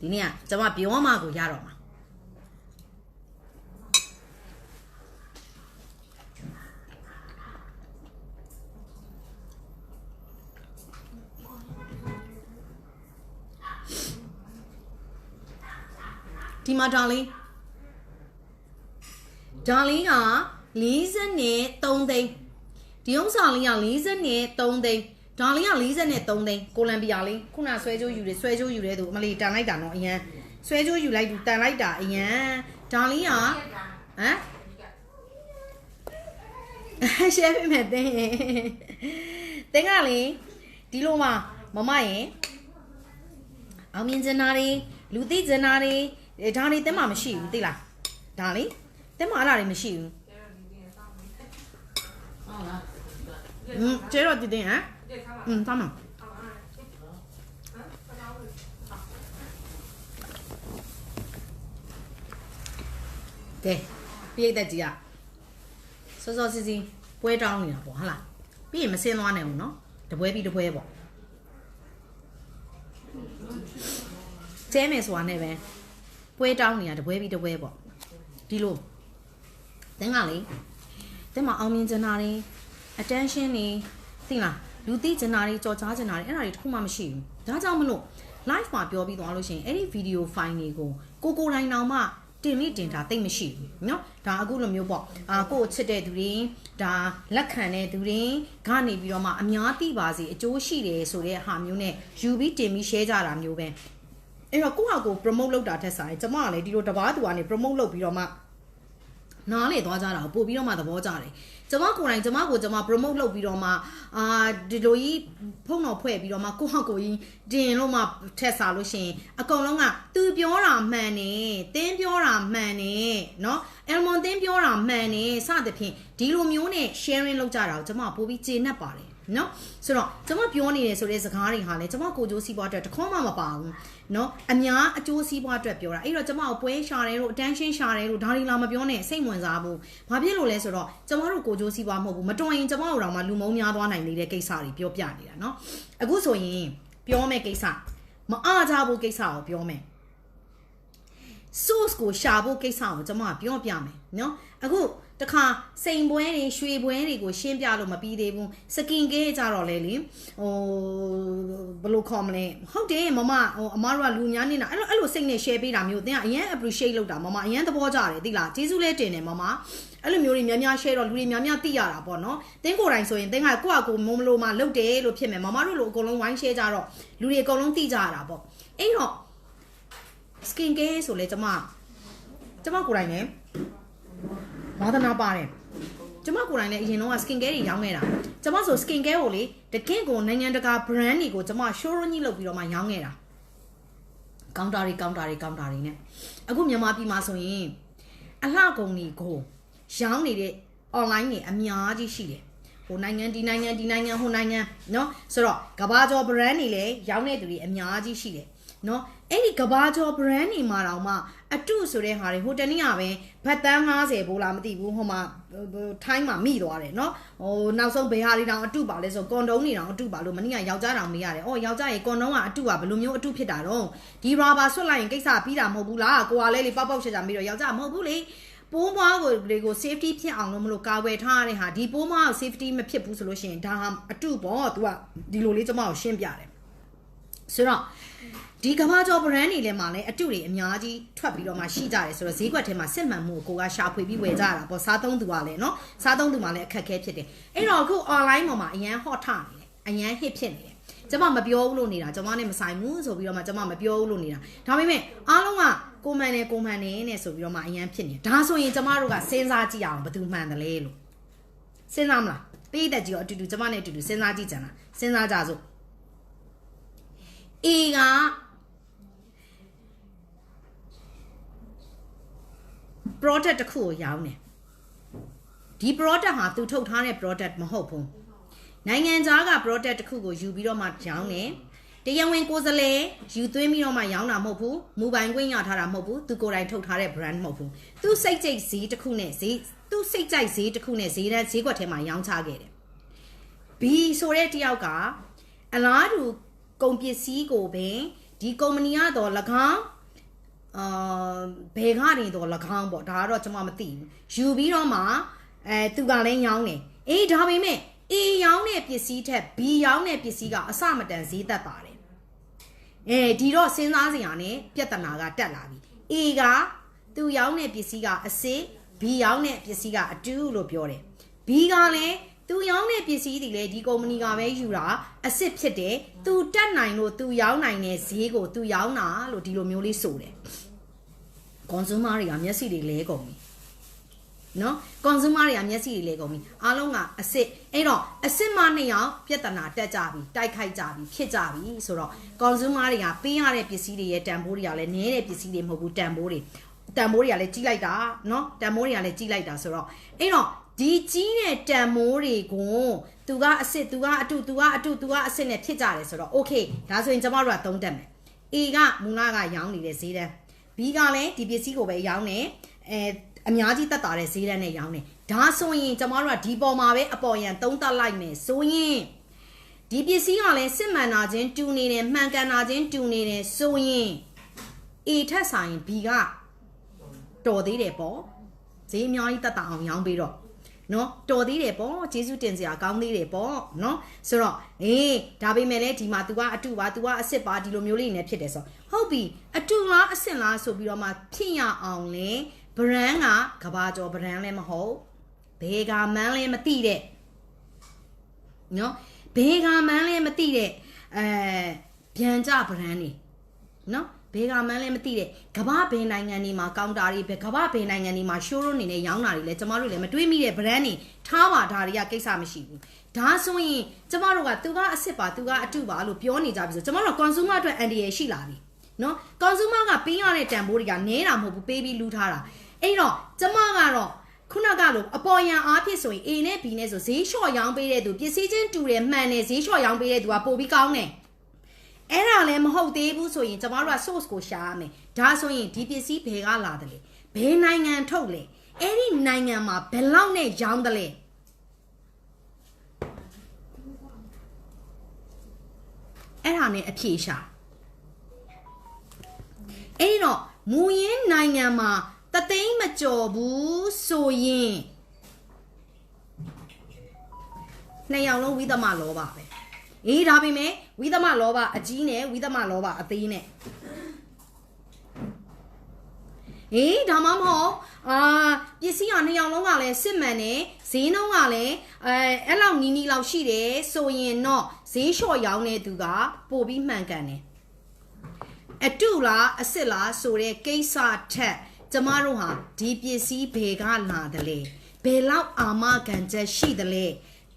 ဒီနေ့ကကျွန်မပြောမှကိုရတော့မှာဒီမှာဒေါ်လေးဒေါ်လေးက40နဲ့3သိန်းဒီဥစ္စာလေးက40နဲ့3သိန်း ဒေါ်လေးက40နဲ့3သိန်းကိုလံဘီယာလေးခုနဆွဲကြိုးယူတယ်ဆွဲကြိုးယူတဲ့သူအမလီတန်လိုက်တာနော်အရန်ဆွဲကြိုးယူလိုက်သူတန်လိုက်တာအရန်ဒေါ်လေးကဟမ်ရှယ်ပြမယ်တင်းတင်းကလေဒီလိုမှမမရင်အောင်မြင်ကျင်နာတွေလူသိကျင်နာတွေဒါတွေတင်းမှမရှိဘူးသိလားဒါလေတင်းမှအဲ့လားတွေမရှိဘူးဟုတ်လားอืมကျေတော့တည် 嗯，干嘛？对，别得急啊，说说事情，不会找你了，不好啦，别没先乱来喏，这不会比这不会不。ကျဲမယ်ဆိုတာနဲ့ပဲပွဲတောင်းနေတာတပွဲပြီးတပွဲပေါ့ဒီလိုတင်းကလေတင်းမအောင်မြင်ချင်တာတွေ attention နေသိလား လူသိချင်တာတွေကြော်ကြားချင်တာတွေအဲ့ဒါတွေတစ်ခုမှမရှိဘူးဒါကြောင့်မလို့ live မှာပြောပြီးသွားလို့ရှိရင်အဲ့ဒီ video file တွေကိုကိုကိုတိုင်းတောင်မှတင်မိတင်တာတိတ်မရှိဘူးเนาะဒါအခုလိုမျိုးပေါ့အာကိုကိုချစ်တဲ့သူတွေဒါလက်ခံတဲ့သူတွေကနေပြီးတော့မှအများသိပါစေအကျိုးရှိတယ်ဆိုတဲ့ဟာမျိုးနဲ့ယူပြီးတင်ပြီး share ကြတာမျိုးပဲအဲ့တော့ကိုယ့်ဟာကို promote လုပ်တာထက်ဆိုင်ကျမကလည်းဒီလိုတပားသူကနေ promote လုပ်ပြီးတော့မှနားလေသွားကြတာကိုပို့ပြီးတော့မှသဘောကျတယ် ကျမကိုယ်တိုင်ကျမကိုကျမ promote လုပ်ပြီးတော့မှအာဒီလိုကြီးဖုန်းတော်ဖွဲ့ပြီးတော့မှကိုယ့်ဟာကိုယ်ကြီးတင်လို့မှထက်စားလို့ရှိရင်အကုန်လုံးကသူပြောတာမှန်တယ်တင်းပြောတာမှန်တယ်เนาะအယ်မွန်တင်းပြောတာမှန်တယ်စသဖြင့်ဒီလိုမျိုးနဲ့ sharing လုပ်ကြတာကိုကျမပို့ပြီးကျေနပ်ပါတယ် နော်ဆိုတော့ကျမပြောနေတယ်ဆိုတဲ့စကားတွေဟာလည်းကျမကိုကြိုးစီးပွားအတွက်တခွန်းမှမပါဘူးနော်အများအကျိုးစီးပွားအတွက်ပြောတာအဲ့တော့ကျမကိုပွဲရှာတယ်လို့ attention ရှာတယ်လို့ဒါတွေလာမပြောနဲ့စိတ်ဝင်စားဘူးဘာဖြစ်လို့လဲဆိုတော့ကျမတို့ကိုကြိုးစီးပွားမဟုတ်ဘူးမတော်ရင်ကျမတို့တော့မှလူမုံများသွားနိုင်နေတဲ့ကိစ္စတွေပြောပြနေတာနော်အခုဆိုရင်ပြောမယ့်ကိစ္စမအားကြဘူးကိစ္စကိုပြောမယ် source ကိုရှာဖို့ကိစ္စကိုကျွန်မပြောပြမယ်နော်အခုတခါစိန်ပွဲတွေရွှေပွဲတွေကိုရှင်းပြလို့မပြီးသေးဘူးစကင်ကဲကြတော့လေလင်ဟိုဘယ်လိုခေါ်မလဲဟုတ်တယ်မမဟိုအမတို့ကလူများနေတာအဲ့လိုအဲ့လိုစိတ်နဲ့ share ပေးတာမျိုးသင်ကအရင် appreciate လုပ်တာမမအရင်သဘောကျတယ်သိလားကျေးဇူးလဲတင်တယ်မမအဲ့လိုမျိုးတွေများများ share တော့လူတွေများများသိရတာပေါ့နော်သင်ကိုယ်တိုင်ဆိုရင်သင်ကကိုယ့်အကူမုံမလို့မှလုပ်တယ်လို့ဖြစ်မယ်မမတို့လိုအကုန်လုံး wine share ကြတော့လူတွေအကုန်လုံးသိကြရတာပေါ့အဲ့တော့ skin care ဆိုလဲကျမကျမကိုယ်တိုင်လည်းဝါသနာပါတယ်ကျမကိုယ်တိုင်လည်းအရင်တော့ skin care တွေရောင်းခဲ့တာကျမဆို skin care ကိုလေတကယ့်ကိုနိုင်ငံတကာ brand တွေကိုကျမ showroom ကြီးလုပ်ပြီးတော့မှရောင်းခဲ့တာကောင်တာတွေကောင်တာတွေကောင်တာတွေနဲ့အခုမြန်မာပြည်မှာဆိုရင်အလှကုန်တွေကိုရောင်းနေတဲ့ online တွေအများကြီးရှိတယ်ဟိုနိုင်ငံဒီနိုင်ငံဒီနိုင်ငံဟိုနိုင်ငံเนาะဆိုတော့ကဘာကျော် brand တွေလည်းရောင်းနေသူတွေအများကြီးရှိတယ် နော်အဲ့ဒီကဘာကျော် brand နေမှာတော့မှအတုဆိုတဲ့ဟာတွေဟိုတနေ့ကပဲဘတ်တန်း90ဘိုးလားမသိဘူးဟိုမှာထိုင်းမှာမိသွားတယ်နော်ဟိုနောက်ဆုံးဘယ်ဟာတွေတောင်အတုပါလဲဆိုကွန်ဒုံးတွေတောင်အတုပါလို့မနေ့ကယောက်ျားတောင်မေးရတယ်အော်ယောက်ျားရေကွန်ဒုံးကအတုကဘယ်လိုမျိုးအတုဖြစ်တာတော့ဒီရာဘာဆွတ်လိုက်ရင်ကိစ္စပြီးတာမဟုတ်ဘူးလားကိုကလည်းလေပေါက်ပေါက်ရှာရှာမေးတော့ယောက်ျားမဟုတ်ဘူးလေပိုးမွားကိုတွေကို safety ဖြစ်အောင်လို့မလို့ကာဝယ်ထားရတဲ့ဟာဒီပိုးမွားကို safety မဖြစ်ဘူးဆိုလို့ရှိရင်ဒါဟာအတုပေါ့ तू ကဒီလိုလေးကျမကိုရှင်းပြတယ်ဆိုတော့ ဒီကမ္ဘာကျော် brand တွေလည်းမှာလည်းအတုတွေအများကြီးထွက်ပြီးတော့မှရှိကြတယ်ဆိုတော့ဈေးကွက်ထဲမှာစစ်မှန်မှုကိုကိုကရှာဖွေပြီးဝယ်ကြတာပေါ့စားသုံးသူကလည်းเนาะစားသုံးသူမှလည်းအခက်အခဲဖြစ်တယ်အဲ့တော့အခု online ပေါ်မှာအရန် hot ထနေတယ်အရန် hit ဖြစ်နေတယ်ကျမမပြောဘူးလို့နေတာကျမနဲ့မဆိုင်ဘူးဆိုပြီးတော့မှကျမမပြောဘူးလို့နေတာဒါပေမဲ့အားလုံးကကိုမှန်တယ်ကိုမှန်တယ်နဲ့ဆိုပြီးတော့မှအရန်ဖြစ်နေတယ်ဒါဆိုရင်ကျမတို့ကစဉ်းစားကြည့်အောင်ဘယ်သူမှန်တယ်လဲလို့စဉ်းစားမလားပိတ်သက်ကြီးရောအတူတူကျမနဲ့အတူတူစဉ်းစားကြည့်ကြလားစဉ်းစားကြစို့ A က product တစ်ခုကိုရောင်းတယ်ဒီ product ဟာသူထုတ်ထားတဲ့ product မဟုတ်ဘူးနိုင်ငံခြားက product တစ်ခုကိုယူပြီးတော့မှရောင်းတယ်တရားဝင်ကိုယ်စားလှယ်ယူသွင်းပြီးတော့မှရောင်းတာမဟုတ်ဘူးမူပိုင်ခွင့်ရထားတာမဟုတ်ဘူးသူကိုယ်တိုင်ထုတ်ထားတဲ့ brand မဟုတ်ဘူးသူစိတ်ကြိတ်ဈေးတစ်ခုနဲ့ဈေးသူစိတ်ကြိုက်ဈေးတစ်ခုနဲ့ဈေးတန်းဈေးကွက်ထဲမှာရောင်းချခဲ့တယ် B ဆိုတဲ့တယောက်ကအလားတူကုန်ပစ္စည်းကိုပင်ဒီကုမ္ပဏီကတော့၎င်း အာဘယ်ကနေတော့၎င်းပေါ့ဒါကတော့ကျွန်မမသိဘူးယူပြီးတော့မှအဲသူကလည်းရောင်းတယ်အေးဒါပေမဲ့ A ရောင်းတဲ့ပစ္စည်းထက် B ရောင်းတဲ့ပစ္စည်းကအစမတန်ဈေးသက်ပါတယ်အဲဒီတော့စဉ်းစားစရာနဲ့ပြဿနာကတက်လာပြီ A ကသူရောင်းတဲ့ပစ္စည်းကအစ်စ် B ရောင်းတဲ့ပစ္စည်းကအတူလို့ပြောတယ် B ကလည်း သူရောင်းတဲ့ပစ္စည်းတွေလည်းဒီကုမ္ပဏီကပဲယူတာအစ်စ်ဖြစ်တယ်သူတက်နိုင်လို့သူရောင်းနိုင်တဲ့ဈေးကိုသူရောင်းတာလို့ဒီလိုမျိုးလေးဆိုတယ် consumer တွေကမျက်စိတွေလဲကုန်ပြီနော် consumer တွေကမျက်စိတွေလဲကုန်ပြီအားလုံးကအစ်စ်အဲ့တော့အစ်စ်မနှစ်ယောက်ပြဿနာတက်ကြပြီတိုက်ခိုက်ကြပြီဖြစ်ကြပြီဆိုတော့ consumer တွေကပေးရတဲ့ပစ္စည်းတွေရဲ့တန်ဖိုးတွေကလည်းနည်းတဲ့ပစ္စည်းတွေမဟုတ်ဘူးတန်ဖိုးတွေတန်ဖိုးတွေကလည်းကြီးလိုက်တာနော်တန်ဖိုးတွေကလည်းကြီးလိုက်တာဆိုတော့အဲ့တော့ ဒီကြီးတဲ့တန်မိုးတွေကိုသူကအစ်စ်သူကအတူသူကအတူသူကအစ်စ်နဲ့ဖြစ်ကြတယ်ဆိုတော့ okay ဒါဆိုရင်ကျမတို့ကသုံးတက်မယ် A ကမူလကရောင်းနေတဲ့ဈေးတန်း B ကလည်းဒီပစ္စည်းကိုပဲရောင်းတယ်အဲအများကြီးတက်တာတဲ့ဈေးတန်းနဲ့ရောင်းတယ်ဒါဆိုရင်ကျမတို့ကဒီပေါ်မှာပဲအပေါ်ရန်သုံးတက်လိုက်မယ်ဆိုရင်ဒီပစ္စည်းကလည်းစစ်မှန်တာချင်းတူနေတယ်မှန်ကန်တာချင်းတူနေတယ်ဆိုရင် A ထက်ဆိုင် B ကတော်သေးတယ်ပေါ့ဈေးအများကြီးတက်တာအောင်ရောင်းပြီးတော့ နော်တော်သေးတယ်ပေါ့ကျေးဇူးတင်စရာကောင်းသေးတယ်ပေါ့နော်ဆိုတော့အေးဒါပေမဲ့လည်းဒီမှာ तू ကအတူပါ तू ကအစ်စ်ပါဒီလိုမျိုးလေးနေဖြစ်တယ်ဆိုဟုတ်ပြီအတူလားအစ်စ်လားဆိုပြီးတော့မှဖြစ်ရအောင်လေ brand ကကဘာကျော် brand လည်းမဟုတ်ဘယ်ကမှန်းလည်းမသိတဲ့နော်ဘယ်ကမှန်းလည်းမသိတဲ့အဲဗျံကြ brand နေနော် ဘယ်ကမှန်းလည်းမသိတဲ့ကမ္ဘာဘယ်နိုင်ငံတွေမှာကောင်တာတွေဘယ်ကမ္ဘာဘယ်နိုင်ငံတွေမှာ showroom နေနဲ့ရောင်းတာတွေလဲကျမတို့လည်းမတွေးမိတဲ့ brand တွေထားပါဒါတွေကကိစ္စမရှိဘူးဒါဆိုရင်ကျမတို့ကသူကအစ်စ်ပါသူကအတုပါလို့ပြောနေကြပြီဆိုကျမတို့က consumer အတွက် NDA ရှိလာပြီနော် consumer ကပေးရတဲ့တန်ဖိုးတွေကနည်းတာမဟုတ်ဘူးပေးပြီးလူးထားတာအဲ့တော့ကျမကတော့ခုနကလိုအပေါ်ယံအားဖြစ်ဆိုရင် A နဲ့ B နဲ့ဆိုဈေးလျှော့ရောင်းပေးတဲ့သူပစ္စည်းချင်းတူတယ်မှန်တယ်ဈေးလျှော့ရောင်းပေးတဲ့သူကပိုပြီးကောင်းတယ် အဲ့ဒါလည်းမဟုတ်သေးဘူးဆိုရင်ကျမတို့က source ကိုရှာရမယ်ဒါဆိုရင်ဒီပစ္စည်းဘယ်ကလာတယ်လဲဘယ်နိုင်ငံထုတ်လဲအဲ့ဒီနိုင်ငံမှာဘယ်လောက်နဲ့ရောင်းတယ်လဲအဲ့ဒါနဲ့အဖြေရှာအဲ့တော့မူရင်းနိုင်ငံမှာတသိန်းမကျော်ဘူးဆိုရင်နှစ်ယောက်လုံးဝိသမလောပါပဲ အေးဒါပေမဲ့ဝိသမလောဘအကြီးနဲ့ဝိသမလောဘအသေးနဲ့အေးဒါမှမဟုတ်အာပစ္စည်းကနှစ်ယောက်လုံးကလည်းစစ်မှန်တယ်ဈေးနှုန်းကလည်းအဲအဲ့လောက်နီးနီးလောက်ရှိတယ်ဆိုရင်တော့ဈေးလျှော့ရောင်းတဲ့သူကပို့ပြီးမှန်ကန်တယ်အတုလားအစ်စ်လားဆိုတဲ့ကိစ္စထက်ကျမတို့ဟာဒီပစ္စည်းဘယ်ကလာတယ်လဲဘယ်လောက်အာမခံချက်ရှိတယ်လဲ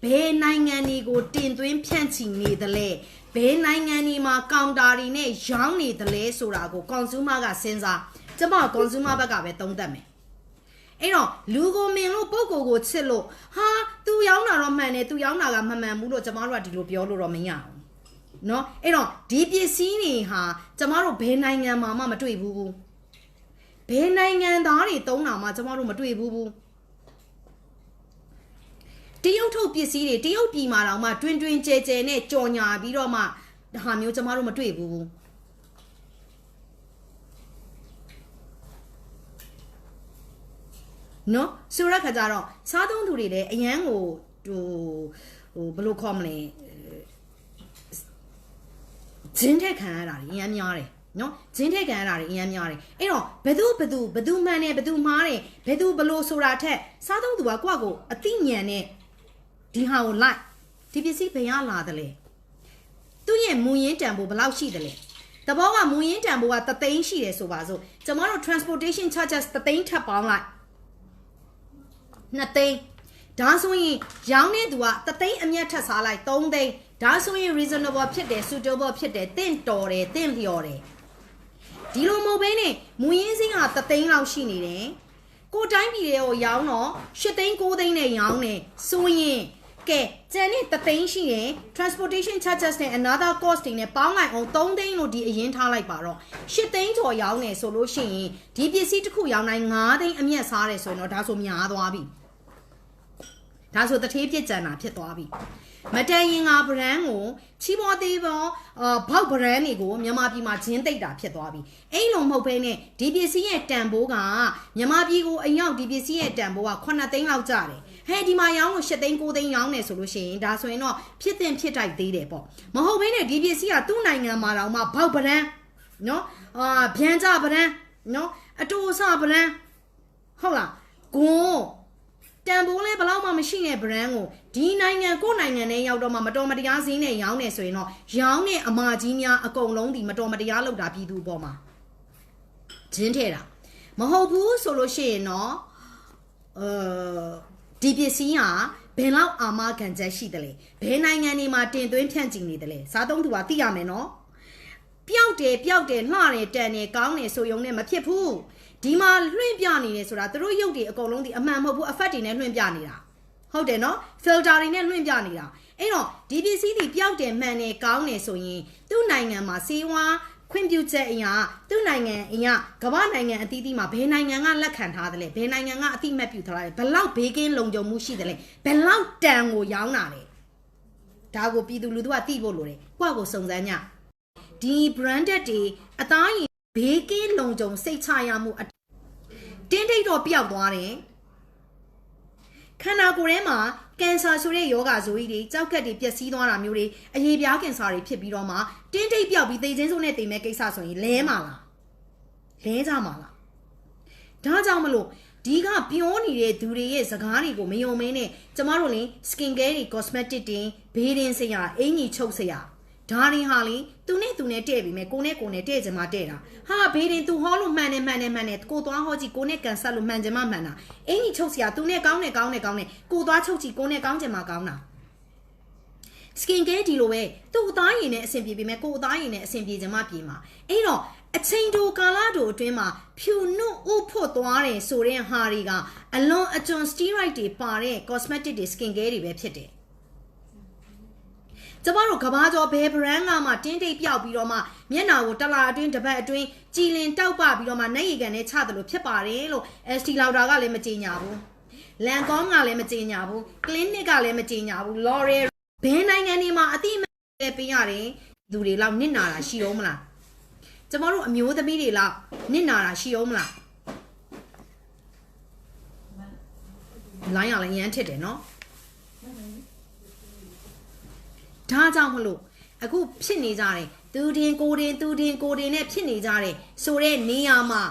ဘယ်နိုင်ငံတွေကိုတင်သွင်းဖြန့်ချီနေသလဲဘယ်နိုင်ငံတွေမှာကောင်တာတွေနဲ့ရောင်းနေသလဲဆိုတာကို consumer ကစဉ်းစားကျမ consumer ဘက်ကပဲသုံးသပ်မယ်အဲ့တော့လူကိုမင်လို့ပုံကိုကိုချစ်လို့ဟာသူရောင်းတာတော့မှန်တယ်သူရောင်းတာကမမှန်ဘူးလို့ကျမတို့ကဒီလိုပြောလို့တော့မရဘူးเนาะအဲ့တော့ဒီပစ္စည်းတွေဟာကျမတို့ဘယ်နိုင်ငံမှာမှမတွေ့ဘူးဘယ်နိုင်ငံသားတွေတုံးတာမှကျမတို့မတွေ့ဘူးဘူး တရုတ်ထုတ်ပစ္စည်းတွေတရုတ်ပြည်မှာတောင်မှတွင်တွင်ကျဲကျဲနဲ့ကြော်ညာပြီးတော့မှဟာမျိုးကျမတို့မတွေ့ဘူးဘူးနော်ဆိုရခါကြတော့စားသုံးသူတွေလည်းအရန်ကိုဟိုဟိုဘယ်လိုခေါ်မလဲဂျင်းထက်ခံရတာတွေအရန်များတယ်နော်ဂျင်းထက်ခံရတာတွေအများများတယ်အဲ့တော့ဘသူဘသူဘသူမှန်တယ်ဘသူမှားတယ်ဘသူဘလို့ဆိုတာထက်စားသုံးသူကကိုယ့်ကိုအသိဉာဏ်နဲ့ ဒီဟာကိုလိုက်ဒီပစ္စည်းဘယ်ရလာတယ်လဲသူ့ရဲ့မူရင်းတန်ဖိုးဘယ်လောက်ရှိတယ်လဲတဘောကမူရင်းတန်ဖိုးကတသိန်းရှိတယ်ဆိုပါစို့ကျမတို့ transportation charges တသိန်းထပ်ပေါင်းလိုက်နှစ်သိန်းဒါဆိုရင်ရောင်းတဲ့သူကတသိန်းအမျက်ထပ်စားလိုက်3သိန်းဒါဆိုရင် reasonable ဖြစ်တယ် suitable ဖြစ်တယ်တင့်တော်တယ်တင့်လျော်တယ်ဒီလိုမဟုတ်ဘဲနဲ့မူရင်းစင်းကတသိန်းလောက်ရှိနေတယ်ကိုတိုင်းပြည်တွေကိုရောင်းတော့၈သိန်း9သိန်းနဲ့ရောင်းတယ်ဆိုရင် ကဲကျန်တဲ့တသိန်းရှိတယ် transportation charges နဲ့ another cost တွေနဲ့ပေါင်းလိုက်အောင်3သိန်းလို့ဒီအရင်ထားလိုက်ပါတော့8သိန်းကျော်ရောင်းနေဆိုလို့ရှိရင်ဒီပစ္စည်းတစ်ခုရောင်းတိုင်း9သိန်းအမျက်စားတယ်ဆိုရင်တော့ဒါဆိုများသွားပြီဒါဆိုတထေးပြစ်ကြံတာဖြစ်သွားပြီ မတန်ရင်ငါ brand ကိုချီးပေါ်သေးသောအာဘောက် brand တွေကိုမြန်မာပြည်မှာဂျင်းသိပ်တာဖြစ်သွားပြီအဲ့လိုမဟုတ်ဘဲနဲ့ဒီပစ္စည်းရဲ့တန်ဖိုးကမြန်မာပြည်ကိုအရောက်ဒီပစ္စည်းရဲ့တန်ဖိုးက9သိန်းလောက်ကျတယ်ဟဲ့ဒီမှာရောင်းလို့8သိန်း9သိန်းရောင်းနေဆိုလို့ရှိရင်ဒါဆိုရင်တော့ဖြစ်တင်ဖြစ်တိုက်သေးတယ်ပေါ့မဟုတ်ဘဲနဲ့ဒီပစ္စည်းကသူ့နိုင်ငံမှာတောင်မှဘောက် brand နော်အာဗျမ်းကြ brand နော်အတူအဆ brand ဟုတ်လားဂွန်း တန်ဖိုးလဲဘယ်လောက်မှမရှိတဲ့ brand ကိုဒီနိုင်ငံကိုယ့်နိုင်ငံနဲ့ရောက်တော့မှမတော်မတရားဈေးနဲ့ရောင်းနေဆိုရင်တော့ရောင်းတဲ့အမာကြီးများအကုန်လုံးဒီမတော်မတရားလုပ်တာပြည်သူအပေါ်မှာဂျင်းထဲတာမဟုတ်ဘူးဆိုလို့ရှိရင်တော့အဲဒီပစ္စည်းဟာဘယ်လောက်အာမခံချက်ရှိတယ်လဲဘယ်နိုင်ငံတွေမှာတင်သွင်းဖြန့်ကျင်နေတယ်လဲစားသုံးသူကသိရမယ်နော်ပျောက်တယ်ပျောက်တယ်လှတယ်တန်တယ်ကောင်းတယ်ဆိုယုံနဲ့မဖြစ်ဘူး ဒီမှာလွှင့်ပြနေတယ်ဆိုတာသူတို့ရုပ်တွေအကုန်လုံးဒီအမှန်မဟုတ်ဘူး effect တွေနဲ့လွှင့်ပြနေတာဟုတ်တယ်နော် filter တွေနဲ့လွှင့်ပြနေတာအဲ့တော့ဒီပစ္စည်းတွေပျောက်တယ်မှန်တယ်ကောင်းတယ်ဆိုရင်သူ့နိုင်ငံမှာစေဝါခွင့်ပြုချက်အရာသူ့နိုင်ငံအရာကမ္ဘာနိုင်ငံအသီးသီးမှာဘယ်နိုင်ငံကလက်ခံထားတယ်လဲဘယ်နိုင်ငံကအတိမတ်ပြုထားတယ်ဘယ်လောက်ဘေးကင်းလုံခြုံမှုရှိတယ်လဲဘယ်လောက်တန်ကိုရောင်းတာလဲဒါကိုပြည်သူလူထုကသိဖို့လိုတယ်ကိုယ့်ကိုစုံစမ်းကြဒီ branded တွေအသားရင် ဘေးကင်းလုံခြုံစိတ်ချရမှုအတင်းတိတ်တော့ပျောက်သွားတယ်ခန္ဓာကိုယ်ထဲမှာကင်ဆာဆိုတဲ့ယောဂဇိုကြီးတွေကြောက်ကက်တွေပျက်စီးသွားတာမျိုးတွေအရေးပြားကင်ဆာတွေဖြစ်ပြီးတော့မှတင်းတိတ်ပျောက်ပြီးသေခြင်းစုနဲ့တိမ်မဲ့ကိစ္စဆိုရင်လဲမှာလားလဲကြမှာလားဒါကြောင့်မလို့ဒီကပြောနေတဲ့သူတွေရဲ့စကားတွေကိုမယုံမင်းနဲ့ကျမတို့လင် skin care တွေ cosmetic တွေဘေးဒင်းစရာအင်ကြီးချုပ်စရာ ဒါရင်းဟာလေသူနဲ့သူနဲ့တဲ့ပြီမဲ့ကိုနဲ့ကိုနဲ့တဲ့ချင်မှတဲ့တာဟာဘေးရင်သူဟောလို့မှန်တယ်မှန်တယ်မှန်တယ်ကိုသွားဟောကြည့်ကိုနဲ့ကန်ဆက်လို့မှန်ချင်မှမှန်တာအင်းကြီးချုပ်စရာသူနဲ့ကောင်းတယ်ကောင်းတယ်ကောင်းတယ်ကိုသွားချုပ်ကြည့်ကိုနဲ့ကောင်းချင်မှကောင်းတာ skin care ဒီလိုပဲသူ့အသားရည်နဲ့အဆင်ပြေပြီမဲ့ကိုအသားရည်နဲ့အဆင်ပြေချင်မှပြေမှာအဲ့တော့အချိန်တိုကာလတိုအတွင်းမှာဖြူနုဥဖို့သွားတယ်ဆိုတဲ့ဟာတွေကအလွန်အကျွံ steroid တွေပါတဲ့ cosmetic တွေ skin care တွေပဲဖြစ်တယ် ကျမတို့ကဘာကျော်ဘယ် brand ကမှတင်းတိတ်ပြောက်ပြီးတော့မှမျက်နှာကိုတစ်လားအတွင်းတစ်ပတ်အတွင်းကြည်လင်တောက်ပပြီးတော့မှနှက်ရည်ကန်နဲ့ချတယ်လို့ဖြစ်ပါတယ်လို့ ST Lauder ကလည်းမကြေညာဘူးလန်ကောင်းကလည်းမကြေညာဘူး clinic ကလည်းမကြေညာဘူး L'Oreal ဘယ်နိုင်ငံတွေမှာအတိအမဲ့ပေးရတယ်လူတွေလောက်နစ်နာတာရှိအောင်မလားကျမတို့အမျိုးသမီးတွေလောက်နစ်နာတာရှိအောင်မလားလိုင်းရလည်းရမ်းထစ်တယ်နော် ဒါကြောင့်မလို့အခုဖြစ်နေကြတယ်သူတင်ကိုတင်သူတင်ကိုတင်နဲ့ဖြစ်နေကြတယ်ဆိုတဲ့နေရာမှာ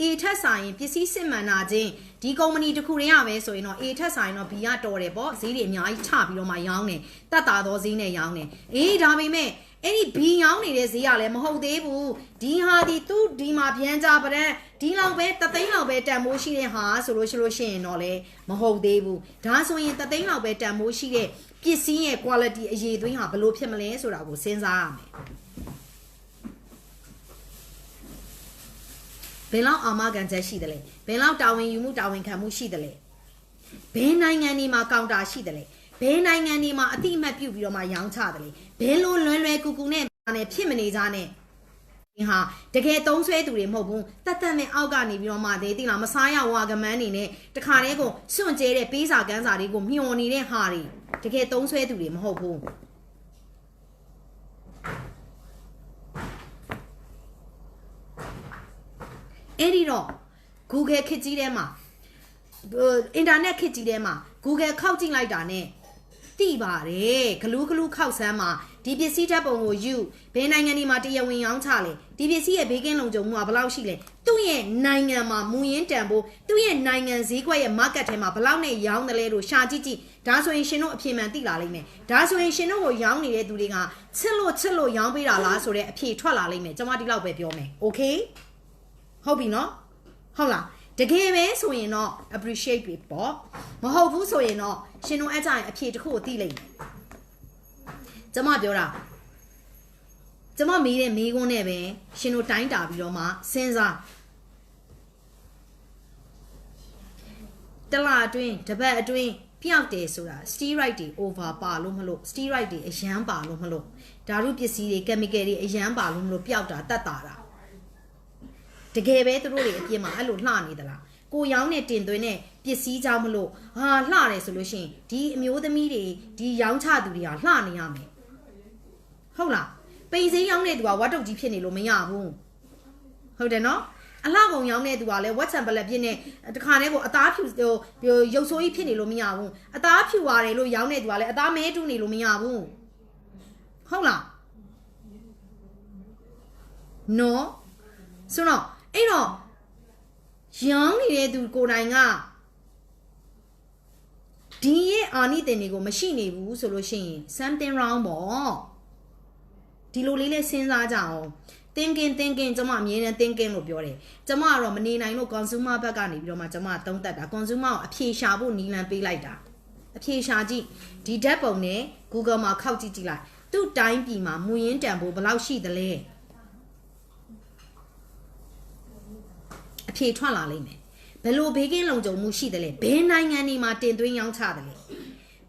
အေထက်ဆိုင်ပစ္စည်းစစ်မှန်တာချင်းဒီကုမ္ပဏီတစ်ခုတည်းရပဲဆိုရင်တော့အေထက်ဆိုင်တော့ဘီကတော်တယ်ပေါ့ဈေးတွေအများကြီးချပြီးတော့မှရောင်းတယ်တတ်တာသောဈေးနဲ့ရောင်းတယ်အေးဒါပေမဲ့အဲ့ဒီဘီရောင်းနေတဲ့ဈေးကလည်းမဟုတ်သေးဘူးဒီဟာဒီသူဒီမှာဗျမ်းကြပဒံဒီလောက်ပဲတသိန်းလောက်ပဲတန်မိုးရှိတဲ့ဟာဆိုလို့ရှိလို့ရှိရင်တော့လေမဟုတ်သေးဘူးဒါဆိုရင်တသိန်းလောက်ပဲတန်မိုးရှိတဲ့ ပစ္စည်းရဲ့ quality အရေးသွင်းဟာဘယ်လိုဖြစ်မလဲဆိုတာကိုစဉ်းစားရမယ်ဘယ်လောက်အာမခံချက်ရှိတယ်လဲဘယ်လောက်တာဝန်ယူမှုတာဝန်ခံမှုရှိတယ်လဲဘယ်နိုင်ငံတွေမှာကောင်တာရှိတယ်လဲဘယ်နိုင်ငံတွေမှာအတိအမှတ်ပြုပြီးတော့မှရောင်းချတယ်လဲဘယ်လိုလွယ်လွယ်ကူကူနဲ့နဲ့ဖြစ်မနေကြနဲ့ ဒီဟာတကယ်သုံးဆွဲသူတွေမဟုတ်ဘူးတတ်တတ်နဲ့အောက်ကနေပြီးတော့မှသေးတိလားမစားရဝါကမန်းနေနဲ့တခါတည်းကိုစွန့်ကျဲတဲ့ပေးစာကန်းစာတွေကိုမျောနေတဲ့ဟာတွေတကယ်သုံးဆွဲသူတွေမဟုတ်ဘူးအဲ့ဒီတော့ Google ခစ်ကြီးထဲမှာအင်တာနက်ခစ်ကြီးထဲမှာ Google ခောက်ကြည့်လိုက်တာနဲ့တိပါတယ်ဂလူးဂလူးခောက်ဆန်းမှာ ဒီပစ္စည်းတပ်ပုံကိုယူဘယ်နိုင်ငံဒီမှာတရားဝင်ရောင်းချလဲဒီပစ္စည်းရဲ့ဘေးကင်းလုံခြုံမှုကဘယ်လောက်ရှိလဲသူ့ရဲ့နိုင်ငံမှာမူရင်းတန်ဖို့သူ့ရဲ့နိုင်ငံဈေးကွက်ရဲ့ market ထဲမှာဘယ်လောက်နဲ့ရောင်းတယ်လဲလို့ရှာကြည့်ကြည့်ဒါဆိုရင်ရှင်တို့အဖြေမှန်သိလာလိမ့်မယ်ဒါဆိုရင်ရှင်တို့ကိုရောင်းနေတဲ့သူတွေကချစ်လို့ချစ်လို့ရောင်းပေးတာလားဆိုတဲ့အဖြေထွက်လာလိမ့်မယ်ကျွန်မဒီလောက်ပဲပြောမယ် okay ဟုတ်ပြီနော်ဟုတ်လားတကယ်ပဲဆိုရင်တော့ appreciate ပြီပေါ့မဟုတ်ဘူးဆိုရင်တော့ရှင်တို့အဲ့ကြရင်အဖြေတစ်ခုကိုသိလိမ့်မယ် ကျမပြောတာကျမမေးတဲ့မေးခွန်းနဲ့ပဲရှင်တို့တိုင်းတာပြီးတော့မှစဉ်းစားတလားအတွင်းတပတ်အတွင်းပျောက်တယ်ဆိုတာ steroid တွေ over ပါလို့မလို့ steroid တွေအရန်ပါလို့မလို့ဓာတုပစ္စည်းတွေ chemical တွေအရန်ပါလို့မလို့ပျောက်တာတတ်တာတာတကယ်ပဲသူတို့တွေအပြစ်မှာအဲ့လိုလှနေသလားကိုရောင်းနဲ့တင်သွင်းတဲ့ပစ္စည်းကြောင့်မလို့ဟာလှတယ်ဆိုလို့ရှိရင်ဒီအမျိုးသမီးတွေဒီရောင်းချသူတွေကလှနေရမယ် ဟုတ်လားပိန်စင်းရောင်းတဲ့သူကဝတ်တုတ်ကြီးဖြစ်နေလို့မရဘူးဟုတ်တယ်နော်အလှကုန်ရောင်းတဲ့သူကလည်းဝက်ဆန်ပလက်ပြင်းနဲ့တခါတည်းကိုအသားဖြူဟိုရုပ်ဆိုးကြီးဖြစ်နေလို့မရဘူးအသားဖြူပါတယ်လို့ရောင်းတဲ့သူကလည်းအသားမဲတူးနေလို့မရဘူးဟုတ်လားနော်ဆိုတော့အဲ့တော့ရောင်းနေတဲ့သူကိုယ်တိုင်ကဒီရဲ့အာနိသင်တွေကိုမရှိနေဘူးဆိုလို့ရှိရင် something wrong ပေါ့ ဒီလိုလေးလေးစဉ်းစားကြအောင် thinking thinking ကျွန်မအမြဲတမ်း thinking လို့ပြောတယ်ကျွန်မကတော့မနေနိုင်လို့ consumer ဘက်ကနေပြီးတော့မှကျွန်မသုံးသက်တာ consumer ကိုအဖြေရှာဖို့နီလန်ပေးလိုက်တာအဖြေရှာကြည့်ဒီဓာတ်ပုံနဲ့ Google မှာခောက်ကြည့်ကြည့်လိုက်သူ့တိုင်းပြည်မှာမူရင်းတန်ဖို့ဘယ်လောက်ရှိသလဲအဖြေထွက်လာလိမ့်မယ်ဘယ်လိုဘေးကင်းလုံခြုံမှုရှိသလဲဘယ်နိုင်ငံတွေမှာတင်သွင်းရောင်းချသလဲ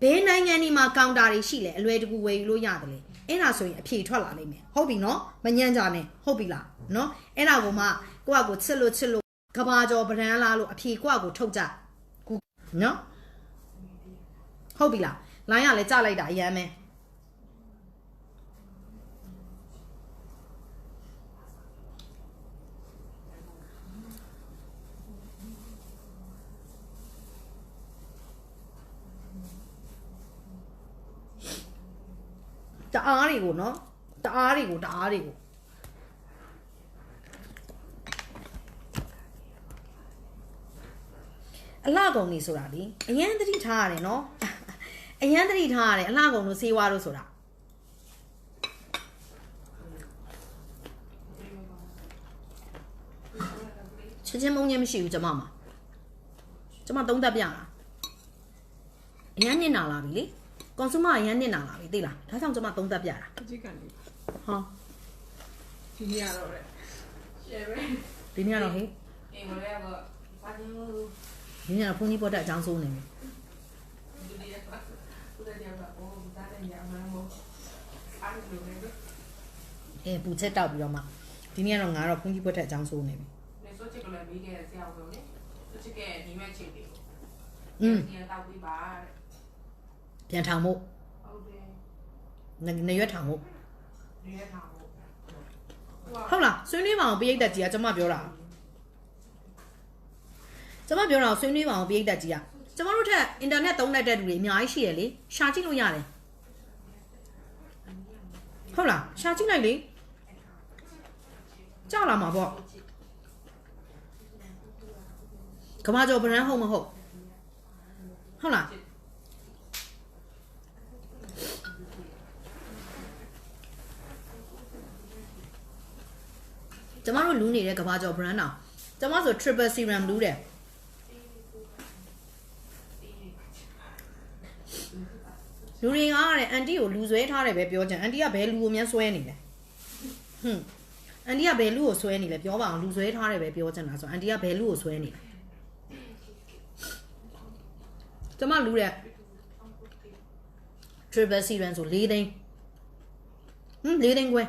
ဘယ်နိုင်ငံတွေမှာကောင်တာတွေရှိလဲအလွယ်တကူဝယ်ယူလို့ရတယ်လေ အဲ့ဒါဆိုရင်အဖြေထွက်လာလိမ့်မယ်ဟုတ်ပြီနော်မညံ့ကြနဲ့ဟုတ်ပြီလားနော်အဲ့ဒါကိုမှကိုယ့်အကိုချစ်လို့ချစ်လို့ကဘာကျော်ဗရန်လားလို့အဖြေကိုယ့်အကိုထုတ်ကြကူနော်ဟုတ်ပြီလားလိုင်းကလည်းကြလိုက်တာအရမ်းပဲ တအားတွေကိုနော်တအားတွေကိုတအားတွေကိုအလှကုန်နေဆိုတာလေအရန်သတိထားရတယ်နော်အရန်သတိထားရတယ်အလှကုန်လို့စေးဝါလို့ဆိုတာချက်ချင်းမုံချင်းမရှိဘူးကျမမှာကျမသုံးသက်ပြတာအရန်နစ်နာလာပြီလေ consumer အရန်နစ်နာလာပြီသိလားဒါကြောင့်ကျမသုံးသက်ပြတာအကြည့်ကန်လေးဟောဒီနေ့ရတော့လေရှယ်ပဲဒီနေ့ကတော့ဟေးအိမ်မလဲကတော့ဘာလို့ဒီနေ့ကတော့ဘုန်းကြီးပေါ်တဲ့အကြောင်းစိုးနေပြီဒီနေ့ကဦးတဲ့ကြောင့်တော့ဘာလဲညာမလို့အားလို့နေတယ်အဲပူချက်တောက်ပြီးတော့မှဒီနေ့ကတော့ငါတော့ဘုန်းကြီးပေါ်တဲ့အကြောင်းစိုးနေပြီလေဆိုချစ်ကလည်းပြီးခဲ့တဲ့ဆရာအောင်လေဆိုချစ်ကဒီမဲ့ချစ်တယ်อืมဒီတော့ပြီးပါတဲ့ ပြန်ထောင်ဖို့ဟုတ်တယ်နနရွက်ထောင်ဖို့ဒီရထားဖို့ဟုတ်လားဆွေးနွေးပါအောင်ပိရိတ်တက်ကြီးကကျမပြောတာကျမပြောတာကိုဆွေးနွေးပါအောင်ပိရိတ်တက်ကြီးကကျမတို့ထက်အင်တာနက်သုံးတတ်တဲ့လူတွေအများကြီးရှိရလေရှာကြည့်လို့ရတယ်ဟုတ်လားရှာကြည့်လိုက်လေကြောက်လာမှာပေါ့ကမ္ဘာကျော်ဗရန်ဟုတ်မဟုတ်ဟုတ်လား ကျမတို့လူနေတဲ့ကမ္ဘာကျော် brand တော့ကျမဆို triple serum လူတယ်လူတွေကတဲ့အန်တီကိုလူဆွဲထားတယ်ပဲပြောကြအန်တီကဘယ်လူကိုများဆွဲနေလဲဟွန်းအန်တီကဘယ်လူကိုဆွဲနေလဲပြောပါအောင်လူဆွဲထားတယ်ပဲပြောချင်တာဆိုအန်တီကဘယ်လူကိုဆွဲနေလဲကျမလူတဲ့ triple serum ဆို၄သိန်းဟွန်း၄သိန်းခွဲ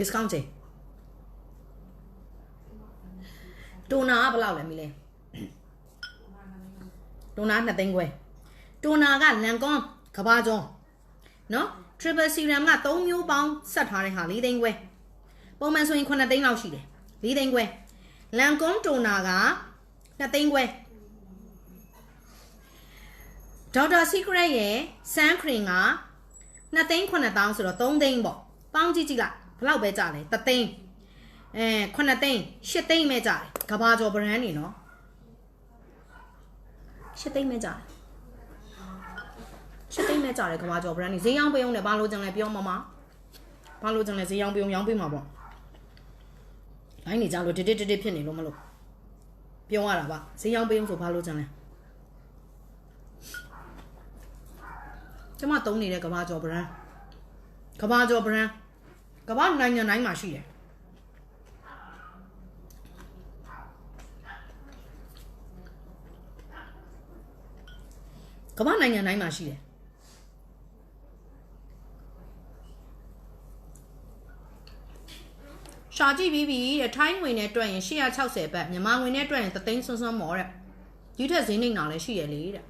discount ချိန်တိုနာကဘယ်လောက်လဲမီလဲတိုနာ2သိန်းခွဲတိုနာကလန်ကွန်ကဘာကျော်နော် triple serum က3မျိုးပေါင်းဆက်ထားတဲ့ဟာ4သိန်းခွဲပုံမှန်ဆိုရင်9သိန်းလောက်ရှိတယ်4သိန်းခွဲလန်ကွန်တိုနာက2သိန်းခွဲဒေါက်တာ secret ရဲ့ sun cream က2သိန်း9000ဆိုတော့3သိန်းပေါ့ပေါင်းကြည့်ကြည့်လိုက် ဘယ်လောက်ပဲကြလဲ3သိန်းအဲ9သိန်း10သိန်းပဲကြတယ်ကဘာကျော် brand နေနော်10သိန်းပဲကြတယ်10သိန်းပဲကြတယ်ကဘာကျော် brand နေဈေးရောင်းပေးအောင်လည်းဘာလို့ကြံလဲပြောမမဘာလို့ကြံလဲဈေးရောင်းပေးအောင်ရောင်းပေးမှာပေါ့လိုင်းနေကြလို့တစ်တစ်တစ်တစ်ဖြစ်နေလို့မလို့ပြောရတာပါဈေးရောင်းပေးအောင်ဆိုဘာလို့ကြံလဲကျမတုံးနေတဲ့ကဘာကျော် brand ကဘာကျော် brand ကမ္ဘာနိုင်ငံတိုင်းမှာရှိတယ်ကမ္ဘာနိုင်ငံတိုင်းမှာရှိတယ်ရှာကြည့်ပြီးပြီတဲ့ထိုင်းငွေနဲ့တွက်ရင်860ဘတ်မြန်မာငွေနဲ့တွက်ရင်သသိန်းစွန်းစွန်းမော်တဲ့ဒီထက်ဈေးနှိမ်တာလည်းရှိရလေတဲ့